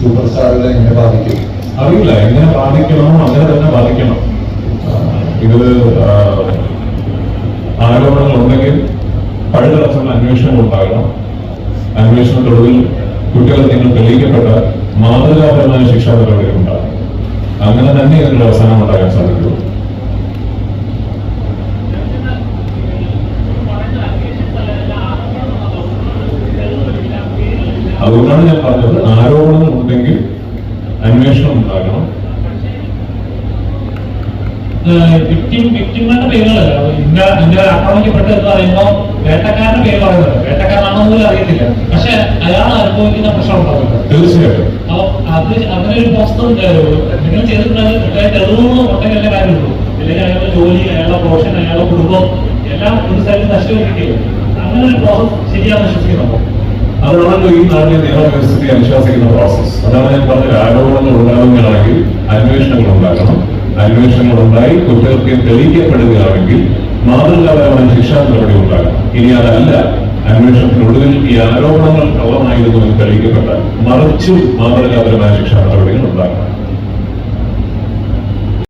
Super സ്റ്റാറുകളെ എങ്ങനെ ബാധിക്കും? അറിയില്ല. എങ്ങനെ ബാധിക്കണം അങ്ങനെ തന്നെ ബാധിക്കണം. ഇത് ആരോപണങ്ങൾ ഉണ്ടെങ്കിൽ പഴുതടച്ചുള്ള അന്വേഷണം ഉണ്ടാകണം അന്വേഷണത്തൊടുവിൽ കുറ്റകൃത്യങ്ങൾ തെളിയിക്കപ്പെട്ട മാതൃകാപരമായ ശിക്ഷാ നടപടികൾ ഉണ്ടാകും. അങ്ങനെ തന്നെ ഇതിന്റെ അവസാനം ഉണ്ടാകാൻ സാധിക്കുള്ളൂ അതുകൊണ്ടാണ് ഞാൻ പറഞ്ഞത് ആരോപണം ഉണ്ടെങ്കിൽ അന്വേഷണം ഉണ്ടാകണം. വിക്ടിം വിക്ടിങ്ങളുടെ പേരുകൾ ഇന്ന ഇന്ന ആക്രമിക്കപ്പെട്ടു എന്ന് പറയുമ്പോൾ വേട്ടക്കാരന്റെ പേര് പറയുന്നത്. വേട്ടക്കാരനാണോ പോലും അറിയത്തില്ല. പക്ഷെ അയാൾ അനുഭവിക്കുന്ന പ്രശ്നം ഉണ്ടാവില്ല തീർച്ചയായിട്ടും. അപ്പൊ അത് അങ്ങനെ ഒരു പുസ്തകം നിങ്ങൾ ചെയ്തിട്ടുണ്ടെങ്കിൽ കാര്യമുള്ളൂ. അല്ലെങ്കിൽ അയാളുടെ ജോലി അയാളുടെ പ്രൊഫഷൻ അയാളുടെ കുടുംബം എല്ലാം ഒരു സൈഡിൽ നഷ്ടപ്പെട്ടിരിക്കുകയും അങ്ങനെ ഒരു പ്രോസസ് ശരിയാണെന്ന് വിശ്വസിക്കുന്നു. അതാണല്ലോ ഈ നാട്ടിലെ നിയമവ്യവസ്ഥയെ അനുശാസിക്കുന്ന പ്രോസസ് അതാണ് ഞാൻ പറഞ്ഞത് ആരോപണങ്ങൾ ഉണ്ടാകുകയാണെങ്കിൽ അന്വേഷണങ്ങൾ ഉണ്ടാക്കണം അന്വേഷണങ്ങൾ ഉണ്ടായി കുറ്റകൃത്യം തെളിയിക്കപ്പെടുകയാണെങ്കിൽ മാതൃകാപരമായ ശിക്ഷാ നടപടി ഉണ്ടാകണം. ഇനി അതല്ല. അന്വേഷണത്തിനൊടുവിൽ ഈ ആരോപണങ്ങൾ കള്ളമായിരുന്നു എന്ന് തെളിയിക്കപ്പെട്ടാൽ മറിച്ചും മാതൃകാപരമായ ശിക്ഷാ നടപടികൾ ഉണ്ടാകണം.